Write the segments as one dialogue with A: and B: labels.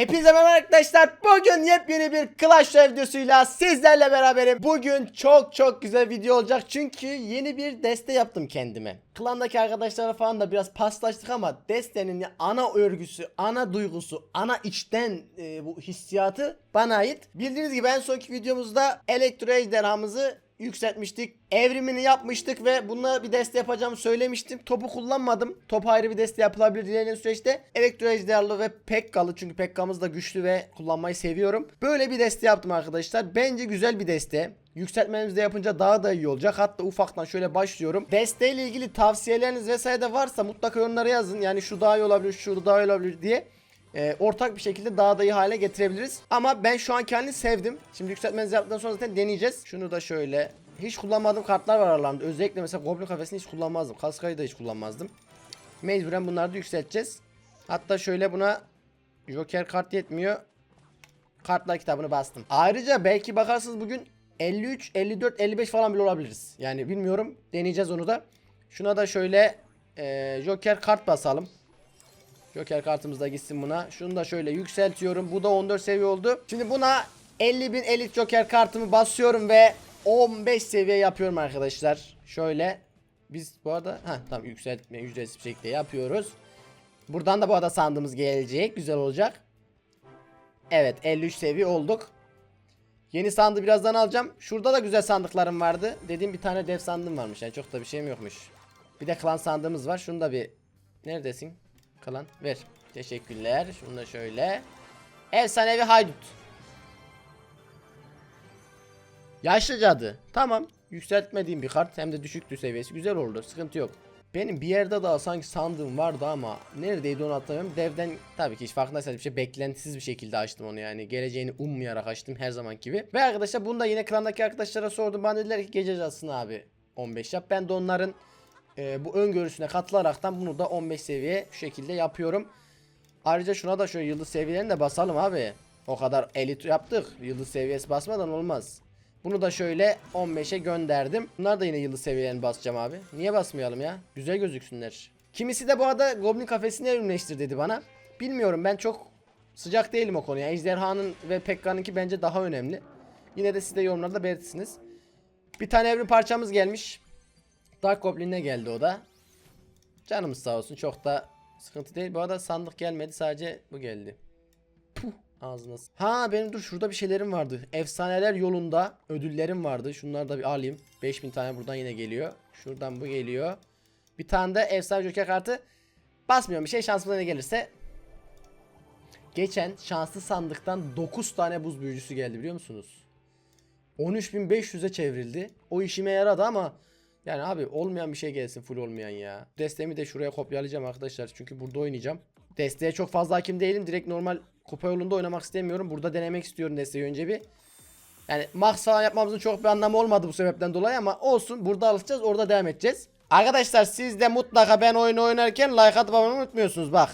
A: Hepinize merhaba arkadaşlar. Bugün yepyeni bir Clash Royale videosuyla sizlerle beraberim. Bugün çok çok güzel video olacak çünkü yeni bir deste yaptım kendime. Klandaki arkadaşlara falan da biraz paslaştık ama destenin ana örgüsü, ana duygusu, ana içten e, bu hissiyatı bana ait. Bildiğiniz gibi en sonki videomuzda Elektro Ejderhamızı yükseltmiştik. Evrimini yapmıştık ve bununla bir deste yapacağımı söylemiştim. Topu kullanmadım. Top ayrı bir deste yapılabilir ilerleyen süreçte. Elektro ejderhalı ve Pekkalı çünkü Pekka'mız da güçlü ve kullanmayı seviyorum. Böyle bir deste yaptım arkadaşlar. Bence güzel bir deste. Yükseltmemizi de yapınca daha da iyi olacak. Hatta ufaktan şöyle başlıyorum. Desteğiyle ilgili tavsiyeleriniz vesaire de varsa mutlaka yorumlara yazın. Yani şu daha iyi olabilir, şu daha iyi olabilir diye e, ortak bir şekilde daha da iyi hale getirebiliriz. Ama ben şu an kendini sevdim. Şimdi yükseltmenizi yaptıktan sonra zaten deneyeceğiz. Şunu da şöyle. Hiç kullanmadığım kartlar var aralarında. Özellikle mesela Goblin kafesini hiç kullanmazdım. Kaskayı da hiç kullanmazdım. Mecburen bunları da yükselteceğiz. Hatta şöyle buna Joker kart yetmiyor. Kartlar kitabını bastım. Ayrıca belki bakarsınız bugün 53, 54, 55 falan bile olabiliriz. Yani bilmiyorum. Deneyeceğiz onu da. Şuna da şöyle e, Joker kart basalım. Joker kartımız da gitsin buna. Şunu da şöyle yükseltiyorum. Bu da 14 seviye oldu. Şimdi buna 50.000 elit Joker kartımı basıyorum ve 15 seviye yapıyorum arkadaşlar. Şöyle biz bu arada ha tamam yükseltme ücretsiz bir şekilde yapıyoruz. Buradan da bu arada sandığımız gelecek. Güzel olacak. Evet 53 seviye olduk. Yeni sandığı birazdan alacağım. Şurada da güzel sandıklarım vardı. Dediğim bir tane dev sandığım varmış. Yani çok da bir şeyim yokmuş. Bir de klan sandığımız var. Şunu da bir neredesin? Kalan ver. Teşekkürler. Şunu da şöyle. Efsanevi haydut. Yaşlı cadı. Tamam. Yükseltmediğim bir kart hem de düşüktü seviyesi. Güzel oldu. Sıkıntı yok. Benim bir yerde daha sanki sandığım vardı ama neredeydi onu hatırlamıyorum. Devden tabii ki hiç farkındaysanız bir şey beklentisiz bir şekilde açtım onu yani. Geleceğini ummayarak açtım her zaman gibi. Ve arkadaşlar bunu da yine klandaki arkadaşlara sordum. Bana dediler ki gece yazısını abi 15 yap. Ben de onların e, bu öngörüsüne katılaraktan bunu da 15 seviye şu şekilde yapıyorum. Ayrıca şuna da şöyle yıldız seviyelerini de basalım abi. O kadar elit yaptık. Yıldız seviyesi basmadan olmaz. Bunu da şöyle 15'e gönderdim. Bunlar da yine yıldız seviyelerini basacağım abi. Niye basmayalım ya? Güzel gözüksünler. Kimisi de bu arada Goblin kafesini evrimleştir dedi bana. Bilmiyorum ben çok sıcak değilim o konuya. Ejderhanın ve Pekka'nınki bence daha önemli. Yine de siz de yorumlarda belirtirsiniz. Bir tane evrim parçamız gelmiş. Dark Goblin'e geldi o da. Canımız sağ olsun çok da sıkıntı değil. Bu arada sandık gelmedi sadece bu geldi. Puh ağzına. Ha benim dur şurada bir şeylerim vardı. Efsaneler yolunda ödüllerim vardı. Şunları da bir alayım. 5000 tane buradan yine geliyor. Şuradan bu geliyor. Bir tane de efsane joker kartı. Basmıyorum bir şey şansıma ne gelirse. Geçen şanslı sandıktan 9 tane buz büyücüsü geldi biliyor musunuz? 13.500'e çevrildi. O işime yaradı ama yani abi olmayan bir şey gelsin full olmayan ya. Destemi de şuraya kopyalayacağım arkadaşlar. Çünkü burada oynayacağım. Desteğe çok fazla hakim değilim. Direkt normal kupa yolunda oynamak istemiyorum. Burada denemek istiyorum desteği önce bir. Yani max falan yapmamızın çok bir anlamı olmadı bu sebepten dolayı ama olsun. Burada alışacağız orada devam edeceğiz. Arkadaşlar siz de mutlaka ben oyunu oynarken like atıp unutmuyorsunuz bak.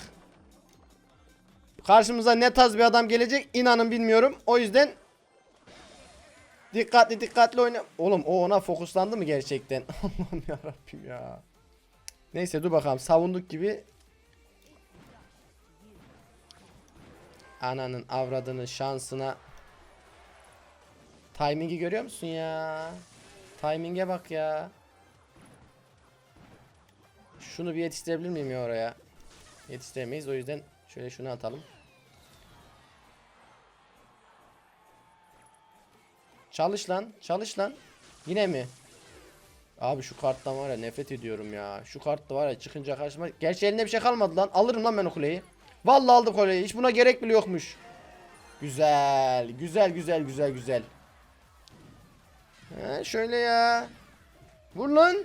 A: Karşımıza ne tarz bir adam gelecek inanın bilmiyorum. O yüzden Dikkatli dikkatli oyna. Oğlum o ona fokuslandı mı gerçekten? Allah'ım yarabbim ya. Neyse dur bakalım savunduk gibi. Ananın avradının şansına. Timing'i görüyor musun ya? Timing'e bak ya. Şunu bir yetiştirebilir miyim ya oraya? Yetiştiremeyiz o yüzden şöyle şunu atalım. Çalış lan. Çalış lan. Yine mi? Abi şu karttan var ya nefret ediyorum ya. Şu kart da var ya çıkınca karşıma. Gerçi elinde bir şey kalmadı lan. Alırım lan ben o kuleyi. Vallahi aldım kuleyi. Hiç buna gerek bile yokmuş. Güzel. Güzel güzel güzel güzel. He, şöyle ya. Vur lan.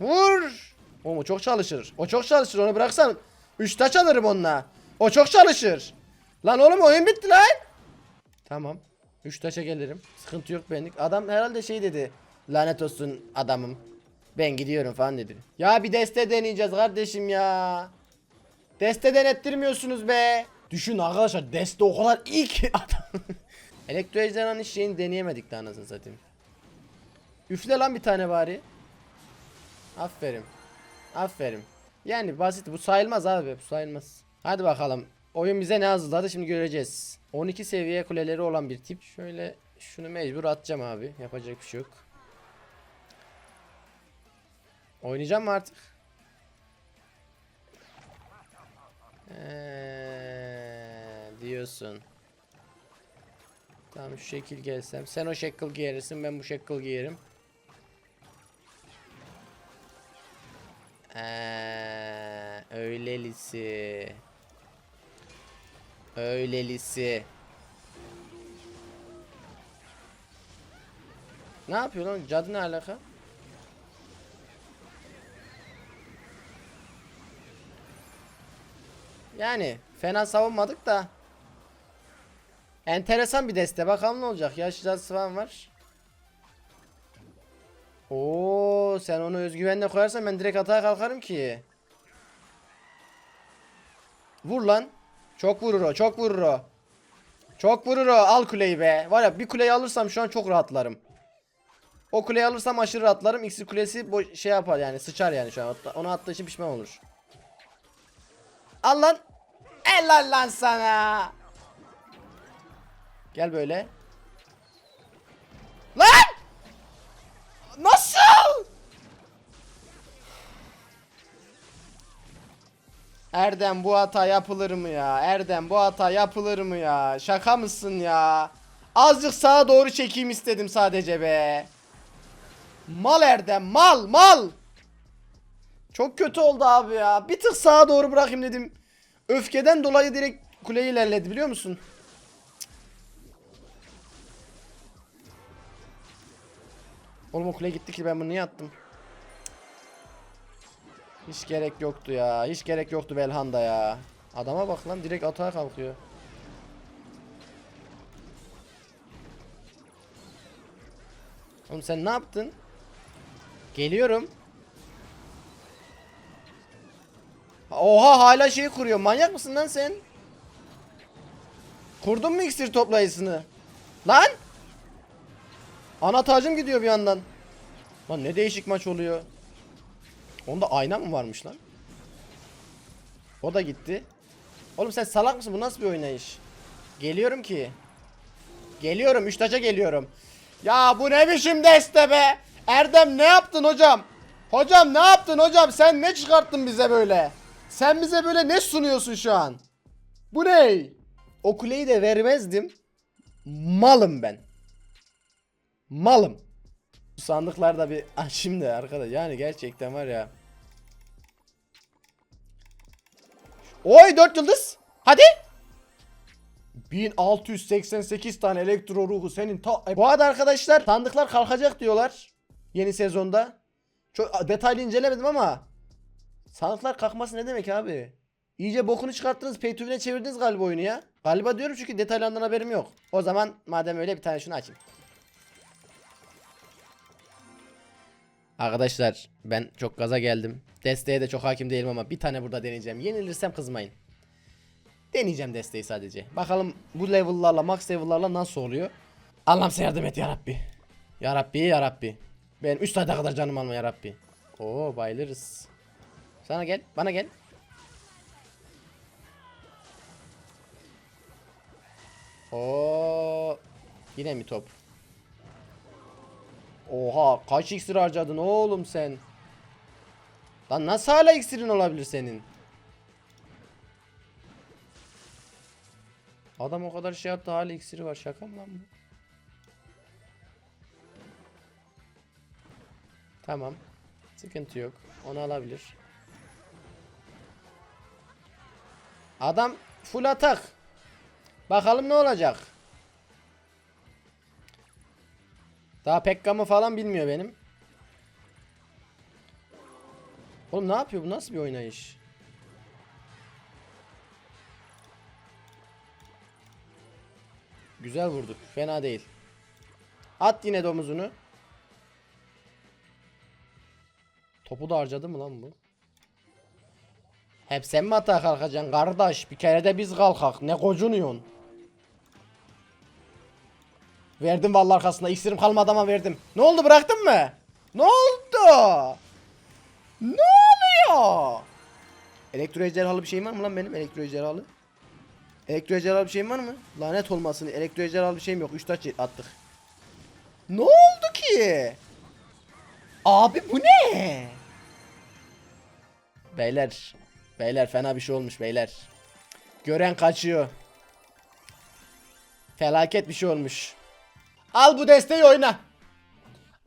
A: Vur. O çok çalışır. O çok çalışır. Onu bıraksan 3 taç alırım onunla. O çok çalışır. Lan oğlum oyun bitti lan. Tamam. 3 taşa gelirim. Sıkıntı yok benlik. Adam herhalde şey dedi. Lanet olsun adamım. Ben gidiyorum falan dedi. Ya bir deste deneyeceğiz kardeşim ya. Deste denettirmiyorsunuz be. Düşün arkadaşlar deste o kadar iyi ki adam. Elektro ejderhanın hiç şeyini deneyemedik de anasını satayım. Üfle lan bir tane bari. Aferin. Aferin. Yani basit bu sayılmaz abi bu sayılmaz. Hadi bakalım. Oyun bize ne hazırladı şimdi göreceğiz. 12 seviye kuleleri olan bir tip. Şöyle şunu mecbur atacağım abi. Yapacak bir şey yok. Oynayacağım mı artık? Eee, diyorsun. Tamam şu şekil gelsem. Sen o şekil giyersin ben bu şekil giyerim. Eee, öylelisi. Öylelisi. Ne yapıyor lan? Cadı ne alaka? Yani fena savunmadık da. Enteresan bir deste. Bakalım ne olacak. Yaş cadısı falan var. Oo, sen onu özgüvenle koyarsan ben direkt atağa kalkarım ki. Vur lan. Çok vurur o. Çok vurur o. Çok vurur o. Al kuleyi be. Var ya bir kuleyi alırsam şu an çok rahatlarım. O kuleyi alırsam aşırı rahatlarım. İksir kulesi bu şey yapar yani sıçar yani şu an. Onu attığı için pişman olur. Al lan. Helal lan sana. Gel böyle. Lan! Nasıl? Erdem bu hata yapılır mı ya? Erdem bu hata yapılır mı ya? Şaka mısın ya? Azıcık sağa doğru çekeyim istedim sadece be. Mal Erdem mal mal. Çok kötü oldu abi ya. Bir tık sağa doğru bırakayım dedim. Öfkeden dolayı direkt kuleyi ilerledi biliyor musun? Oğlum o kule gitti ki ben bunu niye attım? Hiç gerek yoktu ya. Hiç gerek yoktu Belhanda ya. Adama bak lan direkt atağa kalkıyor. Oğlum sen ne yaptın? Geliyorum. Oha hala şey kuruyor. Manyak mısın lan sen? Kurdun mu iksir toplayısını? Lan! Ana tacım gidiyor bir yandan. Lan ne değişik maç oluyor. Onda ayna mı varmış lan? O da gitti. Oğlum sen salak mısın? Bu nasıl bir oynayış? Geliyorum ki. Geliyorum. Üç taça geliyorum. Ya bu ne biçim deste be? Erdem ne yaptın hocam? Hocam ne yaptın hocam? Sen ne çıkarttın bize böyle? Sen bize böyle ne sunuyorsun şu an? Bu ne? O kuleyi de vermezdim. Malım ben. Malım. Sandıklarda bir ah şimdi arkadaş yani gerçekten var ya. Oy 4 yıldız. Hadi. 1688 tane elektro ruhu senin ta Bu arada arkadaşlar sandıklar kalkacak diyorlar yeni sezonda. Çok detaylı incelemedim ama sandıklar kalkması ne demek abi? İyice bokunu çıkarttınız, pay çevirdiniz galiba oyunu ya. Galiba diyorum çünkü detaylarından haberim yok. O zaman madem öyle bir tane şunu açayım. Arkadaşlar ben çok gaza geldim. Desteğe de çok hakim değilim ama bir tane burada deneyeceğim. Yenilirsem kızmayın. Deneyeceğim desteği sadece. Bakalım bu level'larla max level'larla nasıl oluyor. Allah'ım sen yardım et yarabbi. Yarabbi yarabbi. Ben 3 saate kadar canım alma yarabbi. Oo bayılırız. Sana gel bana gel. Oo yine mi top? Oha kaç iksir harcadın oğlum sen? Lan nasıl hala iksirin olabilir senin? Adam o kadar şey yaptı hala iksiri var şaka mı lan bu? Tamam. Sıkıntı yok. Onu alabilir. Adam full atak. Bakalım ne olacak. Daha Pekkam'ı falan bilmiyor benim. Oğlum ne yapıyor bu? Nasıl bir oynayış? Güzel vurduk. Fena değil. At yine domuzunu. Topu da harcadı mı lan bu? Hep sen mi atağa kalkacaksın kardeş? Bir kere de biz kalkak. Ne kocunuyorsun? Verdim vallahi arkasında. İksirim kalmadı ama verdim. Ne oldu bıraktın mı? Ne oldu? Ne oluyor? Elektro ejderhalı bir şeyim var mı lan benim elektro ejderhalı? Elektro ejderhalı bir şeyim var mı? Lanet olmasın. Elektro ejderhalı bir şeyim yok. 3 taç attık. Ne oldu ki? Abi bu ne? Beyler. Beyler fena bir şey olmuş beyler. Gören kaçıyor. Felaket bir şey olmuş. Al bu desteği oyna.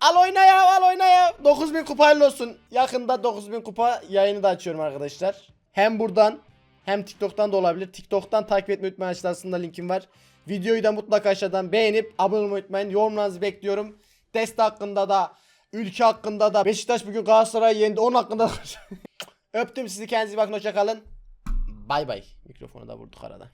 A: Al oyna ya al oyna ya. 9000 kupayla olsun. Yakında 9000 kupa yayını da açıyorum arkadaşlar. Hem buradan hem TikTok'tan da olabilir. TikTok'tan takip etmeyi unutmayın aşağısında linkim var. Videoyu da mutlaka aşağıdan beğenip abone olmayı unutmayın. Yorumlarınızı bekliyorum. Deste hakkında da ülke hakkında da Beşiktaş bugün Galatasaray'ı yendi. Onun hakkında da Öptüm sizi kendinize bakın hoşçakalın. Bay bay. Mikrofonu da vurduk arada.